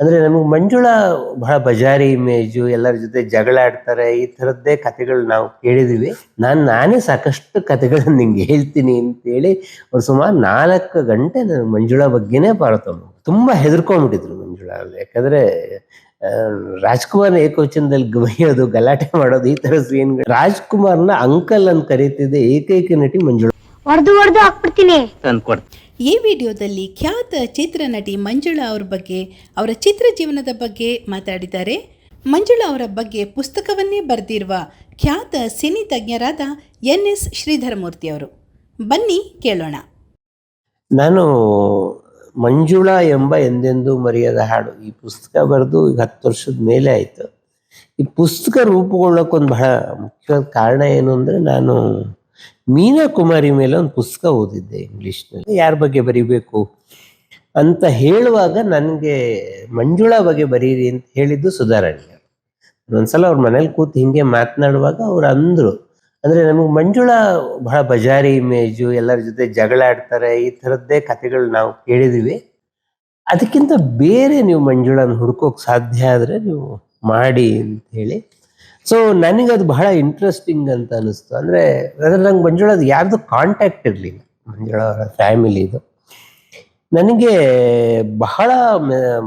ಅಂದ್ರೆ ನಮಗೆ ಮಂಜುಳಾ ಬಹಳ ಬಜಾರಿ ಇಮೇಜು ಎಲ್ಲರ ಜೊತೆ ಜಗಳ ಆಡ್ತಾರೆ ಈ ಥರದ್ದೇ ಕಥೆಗಳು ನಾವು ಕೇಳಿದೀವಿ. ನಾನು ನಾನೇ ಸಾಕಷ್ಟು ಕಥೆಗಳನ್ನ ನಿಂಗೆ ಹೇಳ್ತೀನಿ ಅಂತೇಳಿ ಒಂದು ಸುಮಾರು ನಾಲ್ಕು ಗಂಟೆ ನಾನು ಮಂಜುಳಾ ಬಗ್ಗೆನೇ ಪಾರತಮ್ಮ ತುಂಬಾ ಹೆದರ್ಕೊಂಡ್ಬಿಟ್ಟಿದ್ರು ಮಂಜುಳ ಯಾಕಂದರೆ ರಾಜ್ಕುಮಾರ್ ಏಕವಚನದಲ್ಲಿ ಬೈಯೋದು ಗಲಾಟೆ ಮಾಡೋದು ಈ ತರ ಸೀನ್ ರಾಜ್ಕುಮಾರ್ನ ಅಂಕಲ್ ಅಂತ ಕರೀತಿದ್ದೆ ಏಕೈಕ ನಟಿ ಮಂಜುಳ. ಹೊಡೆದು ಹೊಡೆದು ಹಾಕ್ಬಿಡ್ತೀನಿ. ಈ ವಿಡಿಯೋದಲ್ಲಿ ಖ್ಯಾತ ಚಿತ್ರನಟಿ ಮಂಜುಳಾ ಅವರ ಬಗ್ಗೆ, ಅವರ ಚಿತ್ರ ಜೀವನದ ಬಗ್ಗೆ ಮಾತಾಡಿದ್ದಾರೆ. ಮಂಜುಳಾ ಅವರ ಬಗ್ಗೆ ಪುಸ್ತಕವನ್ನೇ ಬರೆದಿರುವ ಖ್ಯಾತ ಸಿನಿ ತಜ್ಞರಾದ ಎನ್ ಎಸ್ ಶ್ರೀಧರಮೂರ್ತಿ ಅವರು. ಬನ್ನಿ ಕೇಳೋಣ. ನಾನು ಮಂಜುಳಾ ಎಂಬ ಎಂದೆಂದೂ ಮರೆಯದ ಹಾಡು. ಈ ಪುಸ್ತಕ ಬರೆದು ಈಗ ಹತ್ತು ವರ್ಷದ ಮೇಲೆ ಆಯಿತು. ಈ ಪುಸ್ತಕ ರೂಪುಗೊಳ್ಳೋಕ್ಕೊಂದು ಬಹಳ ಮುಖ್ಯವಾದ ಕಾರಣ ಏನು ಅಂದರೆ ನಾನು ಮೀನಾ ಕುಮಾರಿ ಮೇಲೆ ಒಂದು ಪುಸ್ತಕ ಓದಿದ್ದೆ ಇಂಗ್ಲಿಷ್ನಲ್ಲಿ. ಯಾರ ಬಗ್ಗೆ ಬರಿಬೇಕು? ಅಂತ ಹೇಳುವಾಗ ನನಗೆ ಮಂಜುಳಾ ಬಗ್ಗೆ ಬರೀರಿ ಅಂತ ಹೇಳಿದ್ದು ಸುಧಾರಾಣಿ ಒಂದ್ಸಲ ಅವ್ರ ಮನೇಲಿ ಕೂತು ಹಿಂಗೆ ಮಾತನಾಡುವಾಗ ಅವ್ರು ಅಂದ್ರು, ಅಂದ್ರೆ ನಮಗೆ ಮಂಜುಳಾ ಬಹಳ ಬಜಾರಿ ಇಮೇಜು, ಎಲ್ಲರ ಜೊತೆ ಜಗಳ ಆಡ್ತಾರೆ ಈ ಥರದ್ದೇ ಕಥೆಗಳು ನಾವು ಕೇಳಿದೀವಿ. ಅದಕ್ಕಿಂತ ಬೇರೆ ನೀವು ಮಂಜುಳಾನ ಹುಡ್ಕೋಕ್ ಸಾಧ್ಯ ಆದ್ರೆ ನೀವು ಮಾಡಿ ಅಂತ ಹೇಳಿ ಸೊ ನನಗೆ ಅದು ಬಹಳ ಇಂಟ್ರೆಸ್ಟಿಂಗ್ ಅಂತ ಅನಿಸ್ತು ಅಂದರೆ ಅದ್ರ ನಂಗೆ ಮಂಜುಳದು ಯಾರ್ದು ಕಾಂಟ್ಯಾಕ್ಟ್ ಇರಲಿಲ್ಲ. ಮಂಜುಳ ಅವರ ಫ್ಯಾಮಿಲಿದು ನನಗೆ ಬಹಳ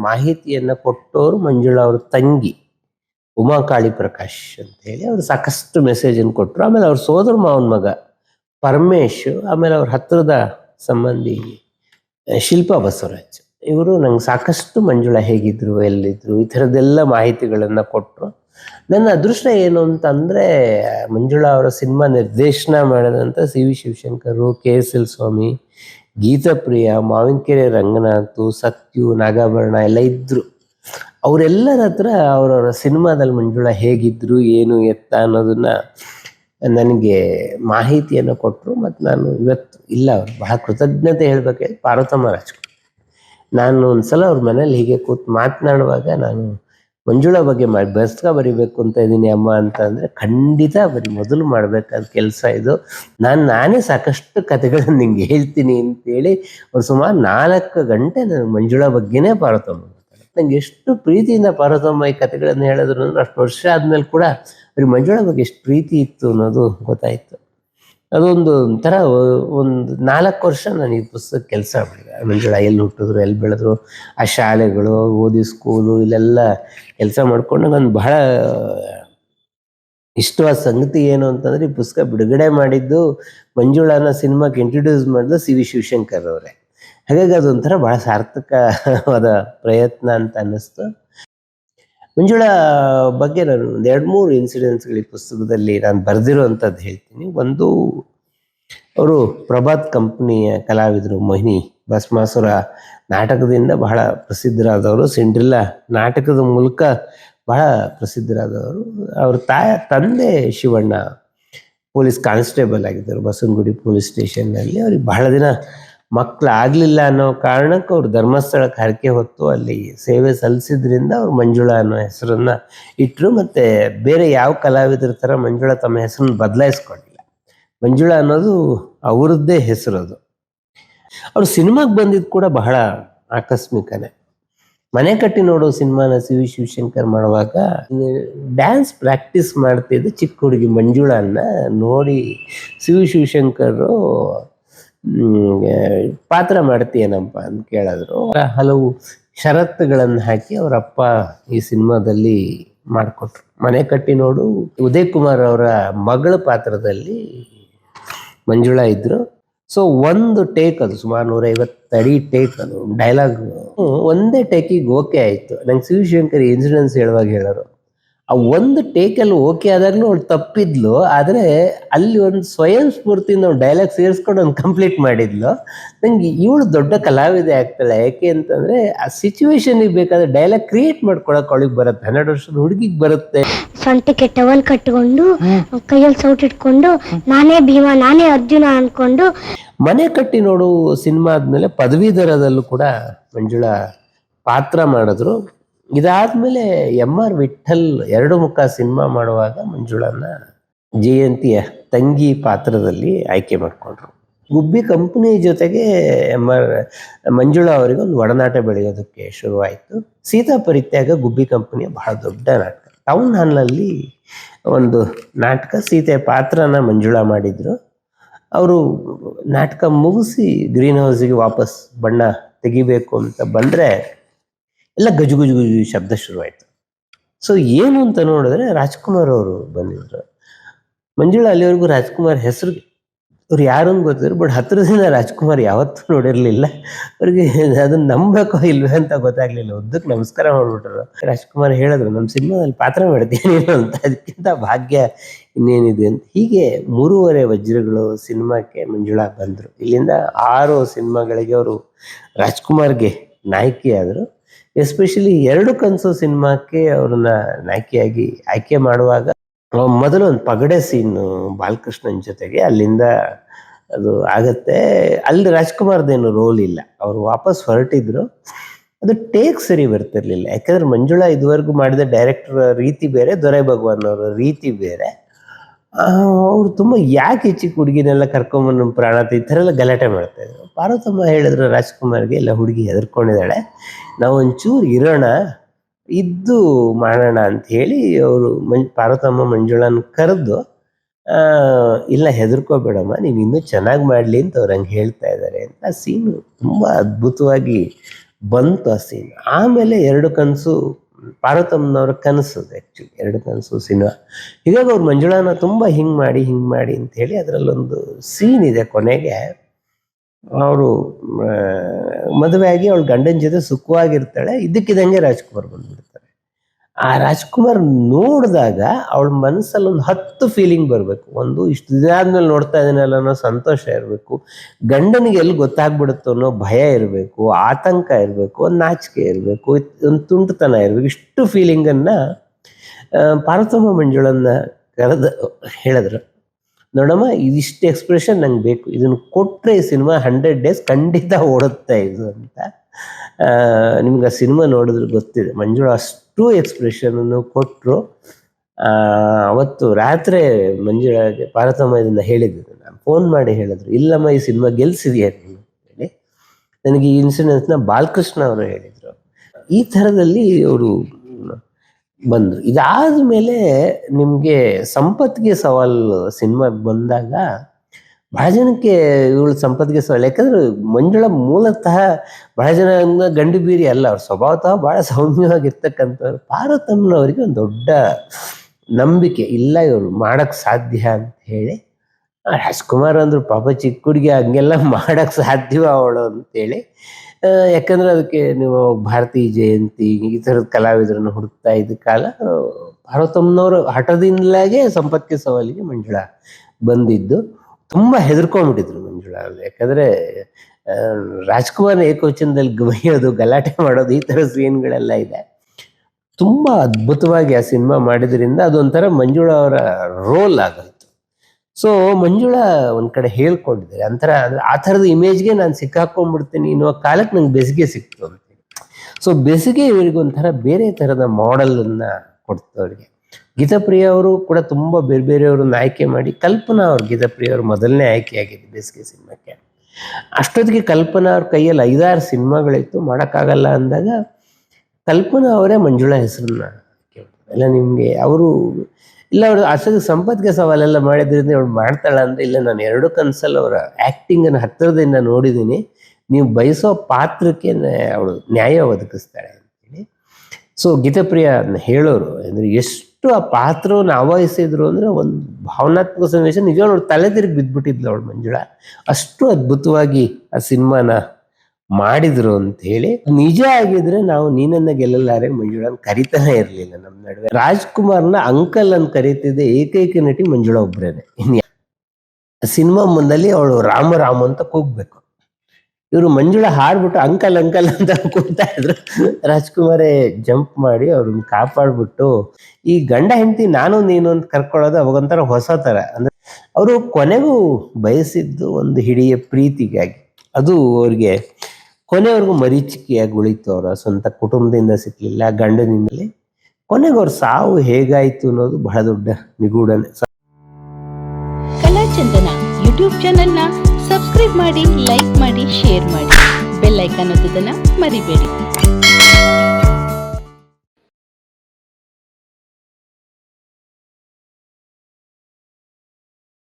ಮಾಹಿತಿಯನ್ನು ಕೊಟ್ಟವರು ಮಂಜುಳಾ ಅವ್ರ ತಂಗಿ, ಉಮಾಕಾಳಿ ಪ್ರಕಾಶ್ ಅಂತ ಹೇಳಿ. ಅವರು ಸಾಕಷ್ಟು ಮೆಸೇಜನ್ನು ಕೊಟ್ಟರು ಆಮೇಲೆ ಅವ್ರ ಸೋದರ ಮಾವನ ಮಗ, ಪರಮೇಶ್, ಆಮೇಲೆ ಅವ್ರ ಹತ್ತಿರದ ಸಂಬಂಧಿ ಶಿಲ್ಪಾ ಬಸವರಾಜ್. ಇವರು ನಂಗೆ ಸಾಕಷ್ಟು ಮಂಜುಳಾ ಹೇಗಿದ್ರು, ಎಲ್ಲಿದ್ರು, ಈ ಥರದ್ದೆಲ್ಲ ಮಾಹಿತಿಗಳನ್ನು ಕೊಟ್ಟರು ನನ್ನ ಅದೃಷ್ಟ ಏನು ಅಂತಂದರೆ, ಮಂಜುಳಾ ಅವರ ಸಿನಿಮಾ ನಿರ್ದೇಶನ ಮಾಡಿದಂಥ C V Shivashankar, K S L Swamy, Geethapriya, Mavinakere Ranganath, Sathyu, Nagabharana ಎಲ್ಲ ಇದ್ದರು ಅವರೆಲ್ಲರ ಹತ್ರ ಅವರವರ ಸಿನಿಮಾದಲ್ಲಿ ಮಂಜುಳಾ ಹೇಗಿದ್ರು, ಏನು ಎತ್ತ ಅನ್ನೋದನ್ನ ನನಗೆ ಮಾಹಿತಿಯನ್ನು ಕೊಟ್ಟರು ಮತ್ತು ನಾನು ಇವತ್ತು, ಇಲ್ಲ, ಅವ್ರು ಬಹಳ ಕೃತಜ್ಞತೆ ಹೇಳ್ಬೇಕಾದ್ರೆ ಪಾರ್ವತಮ್ಮ ರಾಜ್ಕುಮಾರ್. ನಾನು ಒಂದು ಸಲ ಅವ್ರ ಮನೇಲಿ ಹೀಗೆ ಕೂತ್ ಮಾತನಾಡುವಾಗ ನಾನು ಮಂಜುಳಾ ಬಗ್ಗೆ ಮಾಡಿ ಪುಸ್ತಕ ಬರಿಬೇಕು ಅಂತ ಇದ್ದೀನಿ ಅಮ್ಮ ಅಂತ ಅಂದರೆ ಖಂಡಿತ ಬರಿ ಮೊದಲು ಮಾಡಬೇಕಾದ ಕೆಲಸ ಇದು ನಾನು, ನಾನೇ ಸಾಕಷ್ಟು ಕಥೆಗಳನ್ನು ನಿಂಗೆ ಹೇಳ್ತೀನಿ ಅಂತೇಳಿ ಅವ್ರು ಸುಮಾರು ನಾಲ್ಕು ಗಂಟೆ ನಾನು ಮಂಜುಳ ಬಗ್ಗೆನೇ ಪಾರ್ವತಮ್ಮ. ನಂಗೆ ಎಷ್ಟು ಪ್ರೀತಿಯಿಂದ ಪಾರ್ವತಮ್ಮ ಈ ಕಥೆಗಳನ್ನು ಹೇಳಿದ್ರು ಅಂದ್ರೆ ಅಷ್ಟು ವರ್ಷ ಆದಮೇಲೆ ಕೂಡ ಅವ್ರಿಗೆ ಮಂಜುಳ ಬಗ್ಗೆ ಎಷ್ಟು ಪ್ರೀತಿ ಇತ್ತು ಅನ್ನೋದು ಗೊತ್ತಾಯ್ತು ಅದೊಂದು ಒಂಥರ ಒಂದು ನಾಲ್ಕು ವರ್ಷ ನಾನು ಈ ಪುಸ್ತಕ ಕೆಲಸ ಮಾಡಿದೆ. ಮಂಜುಳಾ ಎಲ್ಲಿ ಹುಟ್ಟಿದ್ರು, ಎಲ್ಲಿ ಬೆಳೆದ್ರು, ಆ ಶಾಲೆಗಳು, ಓದಿ ಸ್ಕೂಲು, ಇಲ್ಲೆಲ್ಲ ಕೆಲಸ ಮಾಡಿಕೊಂಡು ನಾನು ಬಹಳ ಇಷ್ಟವಾದ ಸಂಗತಿ ಏನು ಅಂತಂದ್ರೆ ಈ ಪುಸ್ತಕ ಬಿಡುಗಡೆ ಮಾಡಿದ್ದು ಮಂಜುಳಾನ ಸಿನಿಮಾಕ್ಕೆ ಇಂಟ್ರೊಡ್ಯೂಸ್ ಮಾಡಿದ್ದು ಸಿ ವಿ ಶಿವಶಂಕರ್ ಅವರೇ. ಹಾಗಾಗಿ ಅದೊಂಥರ ಬಹಳ ಸಾರ್ಥಕವಾದ ಪ್ರಯತ್ನ ಅಂತ ಅನ್ನಿಸ್ತು. ಮಂಜುಳಾ, ಬಗ್ಗೆ ನಾನು ಒಂದು ಎರಡು ಮೂರು ಇನ್ಸಿಡೆಂಟ್ಸ್ಗಳು ಈ ಪುಸ್ತಕದಲ್ಲಿ ನಾನು ಬರೆದಿರುವಂಥದ್ದು ಹೇಳ್ತೀನಿ. ಒಂದು, ಅವರು ಪ್ರಭಾತ್ ಕಂಪ್ನಿಯ ಕಲಾವಿದರು ಮೋಹಿನಿ ಭಸ್ಮಾಸುರ ನಾಟಕದಿಂದ ಬಹಳ ಪ್ರಸಿದ್ಧರಾದವರು. ಸಿಂಡ್ರಿಲ್ಲಾ ನಾಟಕದ ಮೂಲಕ ಬಹಳ ಪ್ರಸಿದ್ಧರಾದವರು. ಅವ್ರ ತಾಯ, ತಂದೆ ಶಿವಣ್ಣ, ಪೊಲೀಸ್ ಕಾನ್ಸ್ಟೇಬಲ್ ಆಗಿದ್ದರು. ಬಸವನಗುಡಿ ಪೊಲೀಸ್ ಸ್ಟೇಷನ್ನಲ್ಲಿ. ಅವ್ರಿಗೆ ಬಹಳ ದಿನ ಮಕ್ಕಳು ಆಗಲಿಲ್ಲ ಅನ್ನೋ ಕಾರಣಕ್ಕೆ ಅವ್ರು ಧರ್ಮಸ್ಥಳಕ್ಕೆ ಹರಕೆ ಹೊತ್ತು ಅಲ್ಲಿ ಸೇವೆ ಸಲ್ಲಿಸಿದ್ರಿಂದ ಅವ್ರು ಮಂಜುಳಾ ಅನ್ನೋ ಹೆಸರನ್ನ ಇಟ್ಟರು ಮತ್ತೆ ಬೇರೆ ಯಾವ ಕಲಾವಿದರ ಥರ ಮಂಜುಳಾ ತಮ್ಮ ಹೆಸರನ್ನು ಬದಲಾಯಿಸ್ಕೊಂಡಿಲ್ಲ. ಮಂಜುಳಾ ಅನ್ನೋದು ಅವರದ್ದೇ ಹೆಸರು ಅದು. ಅವ್ರು ಸಿನಿಮಾಗೆ ಬಂದಿದ್ದು ಕೂಡ ಬಹಳ ಆಕಸ್ಮಿಕನೇ. ಮನೆ ಕಟ್ಟಿ ನೋಡೋ ಸಿನಿಮಾನ ಸಿ ವಿ ಶಿವಶಂಕರ್ ಮಾಡುವಾಗ ಡ್ಯಾನ್ಸ್ ಪ್ರಾಕ್ಟೀಸ್ ಮಾಡ್ತಿದ್ದ ಚಿಕ್ಕ ಹುಡುಗಿ ಮಂಜುಳನ್ನ ನೋಡಿ ಸಿ ವಿ ಶಿವಶಂಕರ್ ಪಾತ್ರ ಮಾಡ್ತೀಯನಪ್ಪ ಅಂತ ಕೇಳಿದ್ರು. ಹಲವು ಷರತ್ತುಗಳನ್ನು ಹಾಕಿ ಅವರಪ್ಪ ಈ ಸಿನಿಮಾದಲ್ಲಿ ಮಾಡಿಕೊಟ್ರು. ಮನೆ ಕಟ್ಟಿ ನೋಡು. ಉದಯ್ ಕುಮಾರ್ ಅವರ ಮಗಳ ಪಾತ್ರದಲ್ಲಿ ಮಂಜುಳಾ ಇದ್ರು. ಸೊ ಒಂದು ಟೇಕ್ ಅದು, ಸುಮಾರು ನೂರೈವತ್ತು ಅಡಿ ಟೇಕ್ ಅದು ಡೈಲಾಗ್ ಒಂದೇ ಟೇಕಿಗೆ ಓಕೆ ಆಯಿತು. ನಂಗೆ ಶಿವಶಂಕರ್ ಇನ್ಸಿಡೆನ್ಸ್ ಹೇಳುವಾಗ ಹೇಳೋರು. ಆ ಒಂದು ಟೇಕಲ್ಲಿ ಓಕೆ ಆದಾಗಲೂ ಅವಳು ತಪ್ಪಿದ್ಲು ಆದರೆ ಅಲ್ಲಿ ಒಂದು ಸ್ವಯಂ ಸ್ಫೂರ್ತಿಯಿಂದ ಒಂದು ಡೈಲಾಗ್ ಸೇರಿಸ್ಕೊಂಡು ಒಂದು ಕಂಪ್ಲೀಟ್ ಮಾಡಿದ್ಲು. ನಂಗೆ ಇವಳು ದೊಡ್ಡ ಕಲಾವಿದೆ ಆಗ್ತಾಳೆ ಯಾಕೆ ಅಂತಂದರೆ ಆ ಸಿಚುವೇಶನ್ಗೆ ಬೇಕಾದ ಡೈಲಾಗ್ ಕ್ರಿಯೇಟ್ ಮಾಡ್ಕೊಳಕ್ಕೆ ಅವಳಿಗೆ ಬರುತ್ತೆ. ಹನ್ನೆರಡು ವರ್ಷದ ಹುಡುಗಿಗೆ ಬರುತ್ತೆ. ಸೊಂಟಕ್ಕೆ ಟವಲ್ ಕಟ್ಟಿಕೊಂಡು ಕೈಯಲ್ಲಿ ಸೌಟ್ ಇಟ್ಕೊಂಡು ನಾನೇ ಭೀಮ ನಾನೇ ಅರ್ಜುನ ಅನ್ಕೊಂಡು. ಮನೆ ಕಟ್ಟಿ ನೋಡು ಸಿನಿಮಾ ಆದಮೇಲೆ ಪದವೀಧರದಲ್ಲೂ ಕೂಡ ಮಂಜುಳ ಪಾತ್ರ ಮಾಡಿದ್ರು. ಇದಾದ್ಮೇಲೆ ಎಂ ಆರ್ ವಿಠಲ್ ಎರಡು ಮುಖ ಸಿನಿಮಾ ಮಾಡುವಾಗ ಮಂಜುಳನ್ನ ಜಯಂತಿಯ ತಂಗಿ ಪಾತ್ರದಲ್ಲಿ ಆಯ್ಕೆ ಮಾಡಿಕೊಂಡ್ರು. ಗುಬ್ಬಿ ಕಂಪನಿ ಜೊತೆಗೆ ಮ ಮಂಜುಳಾ ಅವರಿಗೆ ಒಂದು ಒಡನಾಟ ಬೆಳೆಯೋದಕ್ಕೆ ಶುರುವಾಯಿತು. ಸೀತಾ ಪರಿತ್ಯಾಗ ಗುಬ್ಬಿ ಕಂಪನಿಯ ಬಹಳ ದೊಡ್ಡ ನಾಟಕ. ಟೌನ್ ಹಾಲ್ನಲ್ಲಿ ಒಂದು ನಾಟಕ ಸೀತೆ ಪಾತ್ರನ ಮಂಜುಳಾ ಮಾಡಿದ್ರು. ಅವರು ನಾಟಕ ಮುಗಿಸಿ ಗ್ರೀನ್ ಹೌಸಿಗೆ ವಾಪಸ್ ಬಣ್ಣ ತೆಗಿಬೇಕು ಅಂತ ಬಂದರೆ ಎಲ್ಲ ಗಜು ಗಜು ಶಬ್ದ ಶುರುವಾಯಿತು. ಸೊ ಏನು ಅಂತ ನೋಡಿದ್ರೆ ರಾಜ್ಕುಮಾರ್ ಅವರು ಬಂದಿದ್ರು. ಮಂಜುಳಾ, ಅಲ್ಲಿವರೆಗೂ ರಾಜ್ಕುಮಾರ್ ಹೆಸರು ಅವ್ರು ಯಾರು ಅಂತ ಗೊತ್ತಿದ್ರು ಬಟ್ ಹತ್ರದಿಂದ ರಾಜ್ಕುಮಾರ್ ಯಾವತ್ತೂ ನೋಡಿರಲಿಲ್ಲ. ಅವ್ರಿಗೆ ಅದನ್ನ ನಂಬಬೇಕೋ ಇಲ್ವೇ ಅಂತ ಗೊತ್ತಾಗ್ಲಿಲ್ಲ. ಉದ್ದಕ್ಕೆ ನಮಸ್ಕಾರ ಮಾಡ್ಬಿಟ್ರು. ರಾಜ್ಕುಮಾರ್ ಹೇಳಿದ್ರು ನಮ್ಮ ಸಿನಿಮಾದಲ್ಲಿ ಪಾತ್ರ ಮಾಡ್ತೀನಿ ಅಂತ. ಅದಕ್ಕಿಂತ ಭಾಗ್ಯ ಇನ್ನೇನಿದೆ ಅಂತ. ಹೀಗೆ ಮೂರುವರೆ ವಜ್ರಗಳು ಸಿನಿಮಾಕ್ಕೆ ಮಂಜುಳಾ ಬಂದರು. ಇಲ್ಲಿಂದ ಆರು ಸಿನಿಮಾಗಳಿಗೆ ಅವರು ರಾಜ್ಕುಮಾರ್ಗೆ ನಾಯಕಿಯಾದರು. ಎಸ್ಪೆಷಲಿ ಎರಡು ಕನಸು ಸಿನಿಮಾಕ್ಕೆ ಅವ್ರನ್ನ ನಾಯಕಿಯಾಗಿ ಆಯ್ಕೆ ಮಾಡುವಾಗ ಮೊದಲು ಒಂದು ಪಗಡೆ ಸೀನು ಬಾಲಕೃಷ್ಣನ್ ಜೊತೆಗೆ ಅಲ್ಲಿಂದ ಅದು ಆಗತ್ತೆ. ಅಲ್ಲಿ ರಾಜ್ಕುಮಾರ್ದೇನು ರೋಲ್ ಇಲ್ಲ. ಅವ್ರು ವಾಪಸ್ ಹೊರಟಿದ್ರು. ಅದು ಟೇಕ್ ಸರಿ ಬರ್ತಿರ್ಲಿಲ್ಲ. ಯಾಕಂದ್ರೆ ಮಂಜುಳಾ ಇದುವರೆಗೂ ಮಾಡಿದ ಡೈರೆಕ್ಟರ್ ರೀತಿ ಬೇರೆ, ದೊರೆ ಭಗವಾನ್ ಅವರ ರೀತಿ ಬೇರೆ. ಅವ್ರು ತುಂಬ ಯಾಕೆ ಚಿಕ್ಕ ಹುಡುಗಿನೆಲ್ಲ ಕರ್ಕೊಂಬಂದು ಪ್ರಾಣ ಈ ಥರ ಎಲ್ಲ ಗಲಾಟೆ ಮಾಡ್ತಾ ಇದ್ರು. ಪಾರ್ವತಮ್ಮ ಹೇಳಿದ್ರು, ರಾಜ್ಕುಮಾರ್ಗೆ ಎಲ್ಲ ಹುಡುಗಿ ಹೆದರ್ಕೊಂಡಿದ್ದಾಳೆ. ನಾವು ಒಂಚೂರು ಇರೋಣ, ಇದ್ದು ಮಾಡೋಣ ಅಂತ ಹೇಳಿ ಅವರು ಮಂ, ಪಾರ್ವತಮ್ಮ ಮಂಜುಳನ ಕರೆದು ಇಲ್ಲ ಹೆದರ್ಕೋಬೇಡಮ್ಮ, ನೀವು ಇನ್ನೂ ಚೆನ್ನಾಗಿ ಮಾಡಲಿ ಅಂತ ಅವ್ರು ಹಂಗೆ ಹೇಳ್ತಾ ಇದ್ದಾರೆ ಅಂತ ಸೀನು ತುಂಬ ಅದ್ಭುತವಾಗಿ ಬಂತು ಆ ಸೀನ್ ಆಮೇಲೆ ಎರಡು ಕನಸು ಪಾರ್ವತಮ್ಮನವ್ರ ಕನಸು ಆ್ಯಕ್ಚುಲಿ ಎರಡು ಕನಸು, ಸಿನಿಮಾ. ಹೀಗಾಗಿ ಅವ್ರು ಮಂಜುಳಾನ ತುಂಬ ಹಿಂಗೆ ಮಾಡಿ ಹಿಂಗೆ ಮಾಡಿ ಅಂತ ಹೇಳಿ ಅದರಲ್ಲೊಂದು ಸೀನ್ ಇದೆ ಕೊನೆಗೆ. ಅವರು ಮದುವೆ ಆಗಿ ಅವಳು ಗಂಡನ ಜೊತೆ ಸುಖವಾಗಿರ್ತಾಳೆ. ಇದ್ದಕ್ಕಿದ್ದಂಗೆ ರಾಜ್ಕುಮಾರ್ ಬಂದ್ಬಿಡ್ತಾರೆ ಆ ರಾಜ್ಕುಮಾರ್ ನೋಡಿದಾಗ ಅವಳ ಮನಸ್ಸಲ್ಲಿ ಒಂದು ಹತ್ತು ಫೀಲಿಂಗ್ ಬರಬೇಕು. ಒಂದು, ಇಷ್ಟು ದಿನ ಆದ್ಮೇಲೆ ನೋಡ್ತಾ ಇದೀನಲ್ಲ ಅನ್ನೋ ಸಂತೋಷ ಇರಬೇಕು. ಗಂಡನಿಗೆ ಎಲ್ಲಿ ಗೊತ್ತಾಗ್ಬಿಡುತ್ತೋ ಅನ್ನೋ ಭಯ ಇರಬೇಕು, ಆತಂಕ ಇರಬೇಕು, ಒಂದು ನಾಚಿಕೆ ಇರಬೇಕು, ಒಂದು ತುಂಟತನ ಇರಬೇಕು, ಇಷ್ಟು ಫೀಲಿಂಗನ್ನು ಪಾರ್ವತಮ್ಮ ಮಂಜುಳನ್ನ ಕರೆದು, ಹೇಳಿದ್ರು. ನೋಡಮ್ಮ, ಇದಿಷ್ಟು ಎಕ್ಸ್ಪ್ರೆಷನ್ ನಂಗೆ ಬೇಕು. ಇದನ್ನು ಕೊಟ್ಟರೆ ಸಿನಿಮಾ ಹಂಡ್ರೆಡ್ ಡೇಸ್ ಖಂಡಿತ ಓಡುತ್ತೆ ಇದು ಅಂತ. ನಿಮ್ಗೆ ಆ ಸಿನಿಮಾ ನೋಡಿದ್ರೆ ಗೊತ್ತಿದೆ. ಮಂಜುಳ ಅಷ್ಟು ಎಕ್ಸ್ಪ್ರೆಷನನ್ನು ಕೊಟ್ಟರು ಅವತ್ತು ರಾತ್ರಿ ಮಂಜುಳಾಗೆ ಪಾರ್ವತಮ್ಮ ಇದನ್ನ ಹೇಳಿದ್ರು ನಾನು ಫೋನ್ ಮಾಡಿ ಹೇಳಿದ್ರು. ಇಲ್ಲಮ್ಮ, ಈ ಸಿನಿಮಾ ಗೆಲ್ಸಿದೆಯಾ ನೀನು ಹೇಳಿ. ನನಗೆ ಈ ಇನ್ಸಿಡೆನ್ಸ್ನ ಬಾಲಕೃಷ್ಣ ಅವರು ಹೇಳಿದರು. ಈ ಥರದಲ್ಲಿ ಅವರು ಬಂದರು. ಇದಾದ ಮೇಲೆ ನಿಮಗೆ ಸಂಪತ್ಗೆ ಸವಾಲು ಸಿನಿಮಾ ಬಂದಾಗ ಬಹಳ ಜನಕ್ಕೆ ಇವಳು ಸಂಪತ್ಗೆ ಸವಾಲು ಯಾಕಂದ್ರೆ ಮಂಜುಳ ಮೂಲತಃ ಬಹಳ ಜನ ಗಂಡು ಬೀರಿ ಅಲ್ಲ, ಅವ್ರ ಸ್ವಭಾವತಃ ಬಹಳ ಸೌಮ್ಯವಾಗಿರ್ತಕ್ಕಂಥವ್ರು. ಪಾರ್ವತಮ್ಮನವರಿಗೆ ಒಂದು ದೊಡ್ಡ ನಂಬಿಕೆ, ಇಲ್ಲ ಇವರು ಮಾಡಕ್ ಸಾಧ್ಯ ಅಂತ ಹೇಳಿ ರಾಜ್ಕುಮಾರ್ ಅಂದ್ರು ಪಾಪ ಚಿಕ್ಕ ಹುಡುಗಿ, ಹಂಗೆಲ್ಲ ಮಾಡಕ್ ಸಾಧ್ಯವ ಅವಳು ಅಂತೇಳಿ ಯಾಕಂದ್ರೆ ಅದಕ್ಕೆ ನೀವು ಭಾರತಿ ಜಯಂತಿ, ಈ ಥರದ ಕಲಾವಿದರನ್ನು ಹುಡುಕ್ತಾ ಇದ್ದ ಕಾಲ, ಪಾರ್ವತಮ್ಮನವರು ಹಠದಿಂದಲಾಗೆ ಸಂಪತ್ತಿ ಸವಾಲಿಗೆ ಮಂಜುಳ ಬಂದಿದ್ದು. ತುಂಬಾ ಹೆದರ್ಕೊಂಡ್ಬಿಟ್ಟಿದ್ರು ಮಂಜುಳಾ. ಯಾಕಂದ್ರೆ ರಾಜ್ಕುಮಾರ್ ಏಕವಚನದಲ್ಲಿ ಗಮಯೋದು ಗಲಾಟೆ ಮಾಡೋದು ಈ ಥರ ಸೀನ್ಗಳೆಲ್ಲ ಇದೆ. ತುಂಬಾ ಅದ್ಭುತವಾಗಿ ಆ ಸಿನಿಮಾ ಮಾಡಿದ್ರಿಂದ ಅದೊಂಥರ ಮಂಜುಳಾ ಅವರ ರೋಲ್ ಆಗೋಯ್ತು. ಸೊ ಮಂಜುಳಾ ಒಂದು ಕಡೆ ಹೇಳ್ಕೊಂಡಿದ್ದಾರೆ. ಅಂತರ ಅಂದ್ರೆ ಆ ಥರದ ಇಮೇಜ್ಗೆ ನಾನು ಸಿಕ್ಕಾಕೊಂಡ್ಬಿಡ್ತೀನಿ ಅನ್ನೋ ಕಾಲಕ್ಕೆ ನಂಗೆ ಬೆಸಿಗೆ ಸಿಕ್ತು ಅಂತ ಸೊ ಬೆಸಿಗೆ ಇವರಿಗೆ ಒಂಥರ ಬೇರೆ ಥರದ ಮಾಡೆಲ್ ಅನ್ನ ಕೊಡ್ತು ಅವರಿಗೆ. ಗೀತಾಪ್ರಿಯ ಅವರು ಕೂಡ ತುಂಬ ಬೇರೆ ಬೇರೆಯವ್ರನ್ನ ಆಯ್ಕೆ ಮಾಡಿ ಕಲ್ಪನಾ ಅವ್ರು, ಗೀತಾಪ್ರಿಯ ಅವರು ಮೊದಲನೇ ಆಯ್ಕೆಯಾಗಿದ್ದು ಬೇಸಿಗೆ ಸಿನಿಮಾಕ್ಕೆ. ಅಷ್ಟೊತ್ತಿಗೆ ಕಲ್ಪನಾ ಅವ್ರ ಕೈಯಲ್ಲಿ ಐದಾರು ಸಿನಿಮಾಗಳಿತ್ತು, ಮಾಡೋಕ್ಕಾಗಲ್ಲ ಅಂದಾಗ ಕಲ್ಪನಾ ಅವರೇ ಮಂಜುಳಾ ಹೆಸರನ್ನ ಎಲ್ಲ ನಿಮಗೆ ಅವರು, ಇಲ್ಲ ಅವರು ಅಷ್ಟೊತ್ತಿಗೆ ಸಂಪತ್ಗೆ ಸವಾಲೆಲ್ಲ ಮಾಡಿದ್ರಿಂದ ಅವ್ಳು ಮಾಡ್ತಾಳ ಅಂದರೆ ಇಲ್ಲ, ನಾನು ಎರಡು ಕನ್ಸಲ್ಲಿ ಅವರ ಆ್ಯಕ್ಟಿಂಗನ್ನು ಹತ್ತಿರದಿಂದ ನೋಡಿದ್ದೀನಿ. ನೀವು ಬಯಸೋ ಪಾತ್ರಕ್ಕೆ ಅವಳು ನ್ಯಾಯ ಒದಗಿಸ್ತಾಳೆ ಅಂತೇಳಿ. ಸೊ ಗೀತಪ್ರಿಯ ಅದನ್ನ ಹೇಳೋರು ಅಂದರೆ ಎಷ್ಟು ಆ ಪಾತ್ರವನ್ನು ಆವಹಿಸಿದ್ರು ಅಂದ್ರೆ ಒಂದು ಭಾವನಾತ್ಮಕ ಸನ್ನಿವೇಶ ನಿಜ ಅವ್ಳು ತಲೆ ತಿರುಗಿ ಬಿದ್ದ್ಬಿಟ್ಟಿದ್ಲು ಅವಳು ಮಂಜುಳಾ. ಅಷ್ಟು ಅದ್ಭುತವಾಗಿ ಆ ಸಿನಿಮಾನ ಮಾಡಿದ್ರು ಅಂತ ಹೇಳಿ ನಿಜ ಆಗಿದ್ರೆ ನಾವು ನೀನನ್ನ ಗೆಲ್ಲಲಾರೆ ಮಂಜುಳಾನ್ ಕರಿತಾನೆ ಇರ್ಲಿಲ್ಲ ನಮ್ಮ ನಡುವೆ. ರಾಜ್ಕುಮಾರ್ನ ಅಂಕಲ್ ಅಂತ ಕರೀತಿದ್ದೆ ಏಕೈಕ ನಟಿ ಮಂಜುಳಾ ಒಬ್ರೇನೆ. ಸಿನಿಮಾ ಮುಂದಲ್ಲಿ ಅವಳು ರಾಮ ರಾಮ ಅಂತ ಕೂಗ್ಬೇಕು. ಇವರು ಮಂಜುಳ ಹಾಡ್ಬಿಟ್ಟು ಅಂಕಲ್ ಅಂಕಲ್ ಅಂತ ಕೂತಾ ಇದ್ರು. ರಾಜ್ಕುಮಾರೇ, ಜಂಪ್ ಮಾಡಿ ಅವ್ರನ್ನ ಕಾಪಾಡ್ಬಿಟ್ಟು, ಈ ಗಂಡ ಹೆಂಡತಿ ನಾನು, ನೀನು ಅಂತ ಕರ್ಕೊಳ್ಳೋದು ಅವಾಗೊಂಥರ ಹೊಸ ಥರ. ಅಂದ್ರೆ ಅವರು ಕೊನೆಗೂ ಬಯಸಿದ್ದು ಒಂದು ಹಿಡಿಯ ಪ್ರೀತಿಗಾಗಿ. ಅದು ಅವ್ರಿಗೆ ಕೊನೆವರೆಗೂ ಮರೀಚಿಕೆಯಾಗಿ ಉಳಿತು ಅವರ ಸ್ವಂತ ಕುಟುಂಬದಿಂದ ಸಿಕ್ಕಲಿಲ್ಲ ಗಂಡನಿಂದಲೇ. ಕೊನೆಗೆ ಅವ್ರ ಸಾವು ಹೇಗಾಯ್ತು ಅನ್ನೋದು ಬಹಳ ದೊಡ್ಡ ನಿಗೂಢನೆ. ಕಲಾಚಂದನ ಯೂಟ್ಯೂಬ್ ಚಾನೆಲ್ನ ಸಬ್ಸ್ಕ್ರೈಬ್ ಮಾಡಿ ಲೈಕ್ ಮಾಡಿ ಶೇರ್ ಮಾಡಿ. ಬೆಲ್ ಐಕಾನ್ ಮರಿಬೇಡಿ.